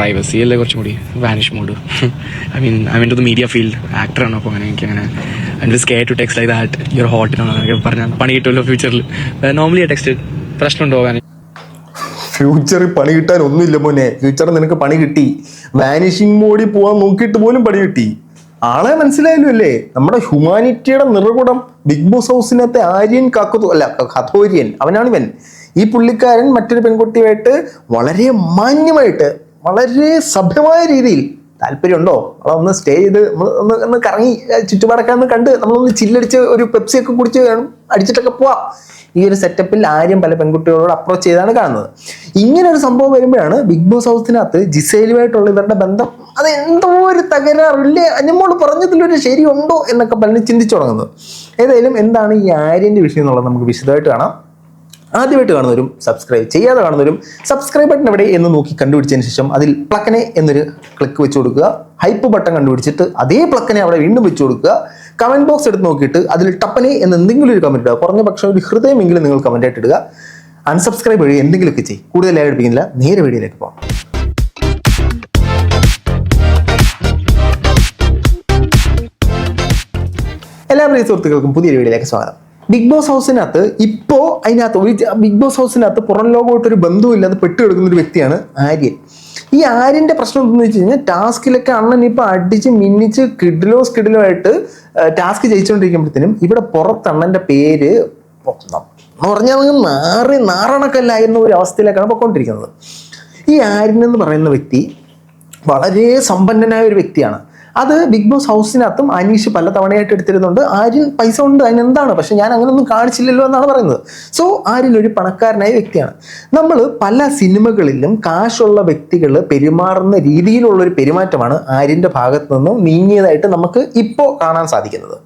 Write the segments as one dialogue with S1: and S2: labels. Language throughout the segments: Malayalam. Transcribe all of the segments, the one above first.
S1: പ്രൈവസി അല്ലേ കുറച്ചും കൂടി vanish mode I mean I mean to the media field ആക്ടറാണ് അപ്പോൾ അങ്ങനെ എനിക്ക് അങ്ങനെ I scare to text like that your hot എന്നൊക്കെ പറഞ്ഞാൽ പണി കിട്ടുമല്ലോ ഫ്യൂച്ചറിൽ നോർമലി ടെക്സ്റ്റ് പ്രശ്നമുണ്ടോ അങ്ങനെ
S2: ഫ്യൂച്ചറിൽ പണി കിട്ടാൻ ഒന്നുമില്ല മോനെ ഫ്യൂച്ചറിൽ നിനക്ക് പണി കിട്ടി വാനിഷിംഗ് മോഡിൽ പോകാൻ നോക്കിയിട്ട് പോലും പണി കിട്ടി ആളെ മനസ്സിലായല്ലോ അല്ലേ നമ്മുടെ ഹ്യൂമാനിറ്റിയുടെ നിറകുടം ബിഗ് ബോസ് ഹൗസിനകത്തെ ആര്യൻ കാക്കത്തു അല്ല കഥോര്യൻ അവനാണ് ഇവൻ ഈ പുള്ളിക്കാരൻ മറ്റൊരു പെൺകുട്ടിയായിട്ട് വളരെ മാന്യമായിട്ട് വളരെ സഭ്യമായ രീതിയിൽ താല്പര്യമുണ്ടോ അതൊന്ന് സ്റ്റേ ചെയ്ത് ഒന്ന് ഒന്ന് കറങ്ങി ചുറ്റുപാടൊക്കെ ഒന്ന് കണ്ട് നമ്മളൊന്ന് ചില്ലടിച്ച് ഒരു പെപ്സിയൊക്കെ കുടിച്ച് അടിച്ചിട്ടൊക്കെ പോവാം ഈ ഒരു സെറ്റപ്പിൽ ആരും പല പെൺകുട്ടികളോട് അപ്രോച്ച് ചെയ്താണ് കാണുന്നത് ഇങ്ങനെ ഒരു സംഭവം വരുമ്പോഴാണ് ബിഗ് ബോസ് ഹൗസിനകത്ത് ജിസേലുമായിട്ടുള്ള ഇവരുടെ ബന്ധം അത് എന്തോ ഒരു തകരാറില്ലേ അതിനോട് പറഞ്ഞതിലൊരു ശരിയുണ്ടോ എന്നൊക്കെ പലരും ചിന്തിച്ചു തുടങ്ങുന്നത് ഏതായാലും എന്താണ് ഈ ആര്യൻ്റെ വിഷയം എന്നുള്ളത് നമുക്ക് വിശദമായിട്ട് കാണാം ആദ്യമായിട്ട് കാണുന്നവരും സബ്സ്ക്രൈബ് ചെയ്യാതെ കാണുന്നവരും സബ്സ്ക്രൈബ് ബട്ടൺ എവിടെ എന്ന് നോക്കി കണ്ടുപിടിച്ചതിന് ശേഷം അതിൽ പ്ലക്കനെ എന്നൊരു ക്ലിക്ക് വെച്ച് കൊടുക്കുക ഹൈപ്പ് ബട്ടൺ കണ്ടുപിടിച്ചിട്ട് അതേ പ്ലക്കനെ അവിടെ വീണ്ടും വെച്ച് കൊടുക്കുക കമന്റ് ബോക്സ് എടുത്ത് നോക്കിയിട്ട് അതിൽ ടപ്പനെ എന്ന് എന്തെങ്കിലും ഒരു കമന്റ് ഇടുക കുറഞ്ഞ പക്ഷെ ഒരു ഹൃദയമെങ്കിലും നിങ്ങൾ കമന്റ് ആയിട്ട് ഇടുക അൺസബ്സ്ക്രൈബ് വഴി എന്തെങ്കിലുമൊക്കെ ചെയ്യും കൂടുതൽ ലൈവ് നേരെ വീഡിയോയിലേക്ക് പോകാം എല്ലാ സുഹൃത്തുക്കൾക്കും പുതിയൊരു വീഡിയോയിലേക്ക് സ്വാഗതം ബിഗ് ബോസ് ഹൗസിനകത്ത് ഇപ്പോ അതിനകത്ത് ഒരു ബിഗ് ബോസ് ഹൗസിനകത്ത് പുറം ലോകമായിട്ടൊരു ബന്ധമില്ലാതെ പെട്ടുകിടക്കുന്ന ഒരു വ്യക്തിയാണ് ആര്യൻ ഈ ആര്യന്റെ പ്രശ്നം എന്താണെന്ന് വെച്ച് കഴിഞ്ഞാൽ ടാസ്കിലൊക്കെ അണ്ണൻ ഇപ്പൊ അടിച്ച് മിന്നിച്ച് കിഡിലോ സ്കിഡിലോ ആയിട്ട് ടാസ്ക് ജയിച്ചുകൊണ്ടിരിക്കുമ്പോഴത്തേനും ഇവിടെ പുറത്ത് അണ്ണന്റെ പേര് എന്ന് പറഞ്ഞാൽ നാറി നാറണക്കല്ലായിരുന്ന ഒരു അവസ്ഥയിലേക്കാണ് പോയിക്കൊണ്ടിരിക്കുന്നത് ഈ ആര്യൻ എന്ന് പറയുന്ന വ്യക്തി വളരെ സമ്പന്നനായ ഒരു വ്യക്തിയാണ് അത് ബിഗ് ബോസ് ഹൗസിനകത്തും അനീഷ് പല തവണയായിട്ട് എടുത്തിരുന്നുണ്ട് ആര്യൻ പൈസ ഉണ്ട് അതിനെന്താണ് പക്ഷെ ഞാൻ അങ്ങനൊന്നും കാണിച്ചില്ലല്ലോ എന്നാണ് പറയുന്നത് സോ ആര്യൻ ഒരു പണക്കാരനായ വ്യക്തിയാണ് നമ്മൾ പല സിനിമകളിലും കാശുള്ള വ്യക്തികൾ പെരുമാറുന്ന രീതിയിലുള്ള ഒരു പെരുമാറ്റമാണ് ആര്യൻ്റെ ഭാഗത്തു നിന്നും നീങ്ങിയതായിട്ട് നമുക്ക് ഇപ്പോൾ കാണാൻ സാധിക്കുന്നത്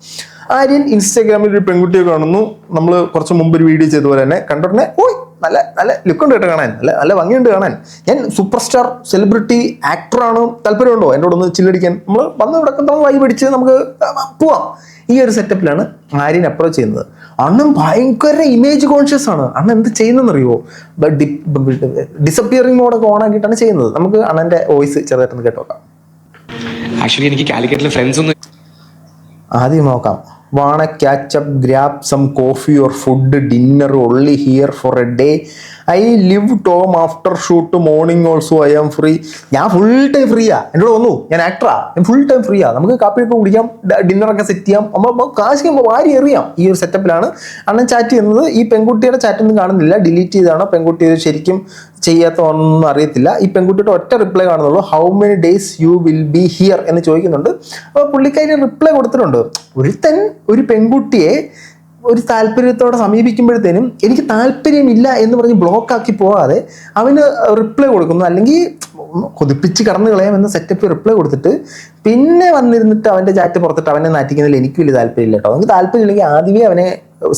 S2: ആര്യൻ ഇൻസ്റ്റാഗ്രാമിൽ ഒരു പെൺകുട്ടിയെ കാണുന്നു നമ്മൾ കുറച്ച് മുമ്പ് ഒരു വീഡിയോ ചെയ്ത തന്നെ കണ്ടുടനെ ഓയ് നല്ല നല്ല ലുക്കുണ്ട് കേട്ടോ കാണാൻ നല്ല നല്ല ഭംഗിയുണ്ട് കാണാൻ ഞാൻ സൂപ്പർ സ്റ്റാർ സെലിബ്രിറ്റി ആക്ടറാണ് താല്പര്യമുണ്ടോ എന്നോട് ഒന്ന് ചില്ലടിക്കാൻ നമ്മൾ വന്ന് ഇവിടെ നമ്മൾ വൈ പിടിച്ച് നമുക്ക് പോവാം ഈ ഒരു സെറ്റപ്പിലാണ് ആര്യൻ അപ്രോച്ച് ചെയ്യുന്നത് അന്നും ഭയങ്കര ഇമേജ് കോൺഷ്യസ് ആണ് അണ്ണൻ എന്ത് അറിയുമോ ഡിസപ്പിയറിംഗ് മോഡൊക്കെ ആക്കിയിട്ടാണ് ചെയ്യുന്നത് നമുക്ക് അണ്ണൻ്റെ വോയിസ് ചെറുതായിട്ടൊന്ന് കേട്ടോക്കാം
S1: ആക്ച്വലി എനിക്ക് ഫ്രണ്ട്സ് ഒന്ന്
S2: ആദ്യം നോക്കാം wanna catch up, grab some coffee or food, dinner only here for a day, I live Tom after shoot morning also I am free ഞാൻ ഫുൾ ടൈം ഫ്രീയാ എന്നോട് വന്നു ഞാൻ ആക്ടറാ ഞാൻ ഫുൾ ടൈം ഫ്രീയാ നമുക്ക് കാപ്പി ഒക്കെ കുടിക്കാം ഡിന്നറൊക്കെ സെറ്റ് ചെയ്യാം നമ്മൾ കാശ് വാരി എറിയാം ഈ ഒരു സെറ്റപ്പിലാണ് അണ്ണൻ ചാറ്റ് ചെയ്യുന്നത് ഈ പെൺകുട്ടിയുടെ ചാറ്റൊന്നും കാണുന്നില്ല ഡിലീറ്റ് ചെയ്താണോ പെൺകുട്ടി ഇത് ശരിക്കും ഒന്നും അറിയത്തില്ല ഈ പെൺകുട്ടിയുടെ ഒറ്റ റിപ്ലൈ കാണുന്നുള്ളൂ how many days you will be here എന്ന് ചോദിക്കുന്നുണ്ട് അപ്പോൾ പുള്ളിക്കാരി റിപ്ലൈ കൊടുത്തിട്ടുണ്ട് ഒരുത്തൻ ഒരു പെൺകുട്ടിയെ ഒരു താല്പര്യത്തോടെ സമീപിക്കുമ്പോഴത്തേനും എനിക്ക് താല്പര്യമില്ല എന്ന് പറഞ്ഞ് ബ്ലോക്ക് ആക്കി പോകാതെ അവന് റിപ്ലൈ കൊടുക്കുന്നു അല്ലെങ്കിൽ കൊതിപ്പിച്ച് കടന്നു കളയാം എന്ന സെറ്റപ്പ് റിപ്ലൈ കൊടുത്തിട്ട് പിന്നെ വന്നിരുന്നിട്ട് അവൻ്റെ ചാറ്റ് പുറത്തിട്ട് അവനെ നാറ്റിക്കുന്നതിൽ എനിക്ക് വലിയ താല്പര്യമില്ല കേട്ടോ അവന് താല്പര്യമില്ലെങ്കിൽ ആദ്യമേ അവനെ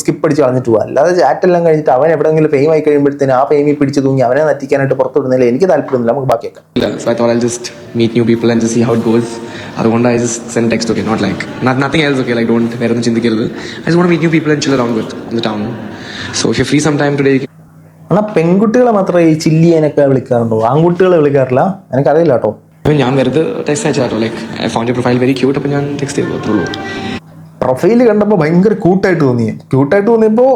S2: സ്കിപ്പ് അടിച്ച് കളഞ്ഞിട്ട് പോകുക അല്ലാതെ ചാറ്റെല്ലാം കഴിഞ്ഞിട്ട് അവൻ എവിടെയെങ്കിലും ഫെയിം ആയി കഴിയുമ്പോഴത്തേന് ആ ഫെയിമിൽ പിടിച്ചു തൂങ്ങി അവനെ നറ്റിക്കാനായിട്ട് പുറത്തു വിടുന്നതിൽ എനിക്ക് താല്പര്യമില്ല നമുക്ക് ബാക്കിയൊക്കെ
S1: അതുകൊണ്ട് I just send text okay not like nothing else okay like don't വേറെ ഒന്നും ചിന്തിക്കരുത് I just meet new people and chill around with town so if you free some time today
S2: എന്നാൽ പെൺകുട്ടികളെ മാത്രമേ ഈ ചില്ലിയനൊക്കെ വിളിക്കാറുണ്ടോ ആൺകുട്ടികളെ വിളിക്കാറില്ല എനിക്കറിയില്ല കേട്ടോ
S1: ഞാൻ വെറുതെ text അയച്ചാട്ടോ like I found profile very cute അപ്പോൾ ഞാൻ ടെക്സ്റ്റ് ചെയ്തു അത്രേ ഉള്ളൂ
S2: പ്രൊഫൈൽ കണ്ടപ്പോൾ ഭയങ്കര കൂട്ടായിട്ട് തോന്നി ക്യൂട്ടായിട്ട് തോന്നിയപ്പോൾ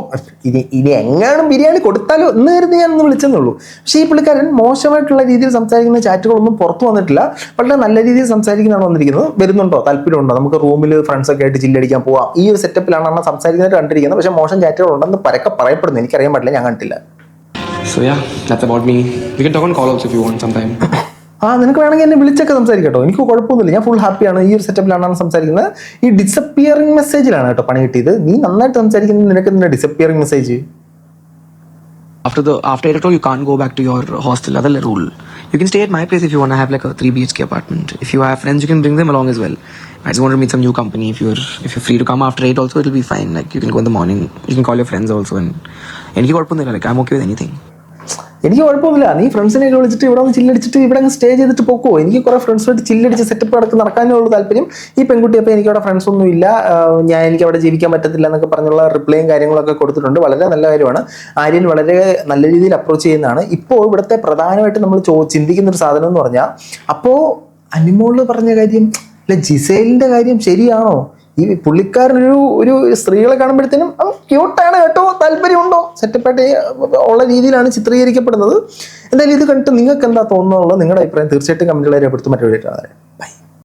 S2: ഇനി ഇനി എങ്ങാനും ബിരിയാണി കൊടുത്താലോ എന്ന് കരുതി ഞാൻ ഒന്ന് വിളിച്ചെന്നുള്ളൂ പക്ഷേ ഈ പുള്ളിക്കാരൻ മോശമായിട്ടുള്ള രീതിയിൽ സംസാരിക്കുന്ന ചാറ്റുകളൊന്നും പുറത്തു വന്നിട്ടില്ല വളരെ നല്ല രീതിയിൽ സംസാരിക്കുന്നതാണ് വന്നിരിക്കുന്നത് വരുന്നുണ്ടോ താല്പര്യമുണ്ടോ നമുക്ക് റൂമിൽ ഫ്രണ്ട്സൊക്കെ ആയിട്ട് ചില്ലടിക്കാൻ പോവാം ഈ ഒരു സെറ്റപ്പിലാണ് നമ്മൾ സംസാരിക്കുന്നത് കണ്ടിരിക്കുന്നത് പക്ഷേ മോശം ചാറ്റുകൾ ഉണ്ടെന്ന് പരക്കെ പറയപ്പെടുന്നു എനിക്കറിയാൻ പറ്റില്ല ഞാൻ കണ്ടിട്ടില്ല
S1: സോയാ yeah, that's about me. We talk on on call outs if you
S2: ആ നിനക്ക് വേണമെങ്കിൽ എന്നെ വിളിച്ചൊക്കെ സംസാരിക്കട്ടോ എനിക്ക് കുഴപ്പമൊന്നുമില്ല ഞാൻ ഫുൾ ഹാപ്പിയാണ് ഈ ഒരു സെറ്റപ്പിലാണ് സംസാരിക്കുന്നത് ഈ ഡിസപ്പിയറിംഗ് മെസ്സേജിലാണ് കേട്ടോ പണി കിട്ടിയത് നീ നന്നായിട്ട് സംസാരിക്കുന്നത് നിനക്ക് നിന്റെ disappearing message
S1: after the you can go back to your hostel അതല്ലേ rule you can stay my place if you have like three B H K if you have friends you can bring them along as well I Joe meet some new company if you if you free to come after eight also I'll be fine like you can go the morning you can call your friends also എനിക്ക് കുഴപ്പമൊന്നുമില്ല
S2: എനിക്ക് കുഴപ്പമില്ല നീ ഫ്രണ്ട്സിനെ വിളിച്ചിട്ട് ഇവിടെ ഒന്ന് ചില്ലടിച്ചിട്ട് ഇവിടെ അങ്ങ് സ്റ്റേ ചെയ്തിട്ട് പോക്കോ എനിക്ക് കുറേ ഫ്രണ്ട്സുമായിട്ട് ചില്ലടിച്ച് സെറ്റപ്പ് അടക്കം നടക്കാനേ ഉള്ളൂ താല്പര്യം ഈ പെൺകുട്ടി അപ്പം എനിക്ക് അവിടെ ഫ്രണ്ട്സ് ഒന്നും ഇല്ല ഞാൻ എനിക്ക് അവിടെ ജീവിക്കാൻ പറ്റത്തില്ല എന്നൊക്കെ പറഞ്ഞുള്ള റിപ്ലൈയും കാര്യങ്ങളൊക്കെ കൊടുത്തിട്ടുണ്ട് വളരെ നല്ല കാര്യമാണ് ആര്യൻ വളരെ നല്ല രീതിയിൽ അപ്രോച്ച് ചെയ്യുന്നതാണ് ഇപ്പോൾ ഇവിടുത്തെ പ്രധാനമായിട്ട് നമ്മൾ ചോ ചിന്തിക്കുന്ന ഒരു സാധനം എന്ന് പറഞ്ഞാൽ അപ്പോൾ അനിമോള് പറഞ്ഞ കാര്യം അല്ല ജിസേലിൻ്റെ കാര്യം ശരിയാണോ ഈ പുള്ളിക്കാരനൊരു ഒരു സ്ത്രീകളെ കാണുമ്പോഴത്തേനും ക്യൂട്ടാണ് കേട്ടോ സെറ്റപ്പായിട്ട് ഉള്ള രീതിയിലാണ് ചിത്രീകരിക്കപ്പെടുന്നത് എന്തായാലും ഇത് കണ്ടിട്ട് നിങ്ങൾക്ക് എന്താ തോന്നുന്നുള്ളത് നിങ്ങളുടെ അഭിപ്രായം തീർച്ചയായിട്ടും കമൻറ്റുകളെ രേഖപ്പെടുത്തും മറ്റൊരു ബൈ